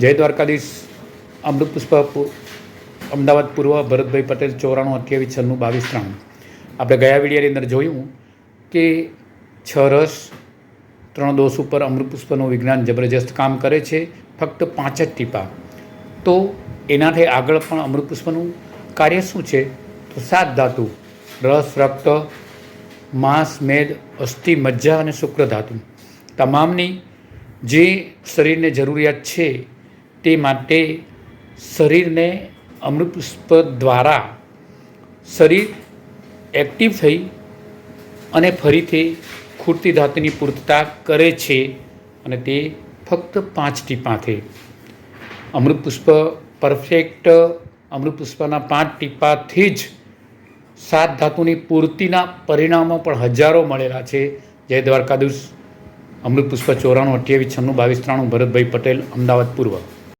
જય દ્વારકાધીશ અમૃત પુષ્પ અમદાવાદ પૂર્વ ભરતભાઈ પટેલ ચોરાણું અઠ્યાવીસ છન્નું બાવીસ ત્રાણું. આપણે ગયા વિડીયાની અંદર જોયું કે છ રસ, ત્રણ દોષ ઉપર અમૃત પુષ્પનું વિજ્ઞાન જબરજસ્ત કામ કરે છે, ફક્ત પાંચ જ ટીપા. તો એનાથી આગળ પણ અમૃત પુષ્પનું કાર્ય શું છે? તો સાત ધાતુ, રસ, રક્ત, માંસ, મેદ, અસ્થિ, મજ્જા અને શુક્ર ધાતુ. તમામની જે શરીરને જરૂરિયાત છે તે માટે શરીરને અમૃત પુષ્પ દ્વારા શરીર એક્ટિવ થઈ અને ફરીથી ખૂટતી ધાતુની પૂર્તતા કરે છે અને તે ફક્ત પાંચ ટીપાથી અમૃત પુષ્પ પરફેક્ટ અમૃત પુષ્પના પાંચ ટીપાથી જ સાત ધાતુની પૂર્તિના પરિણામો પણ હજારો મળેલા છે. જય દ્વારકાધીશ. અમૃત પુષ્પ ચોરાણું, અઠ્યાવીસ, છન્નું, બાવીસ, ત્રાણું, ભરતભાઈ પટેલ, અમદાવાદ પૂર્વ.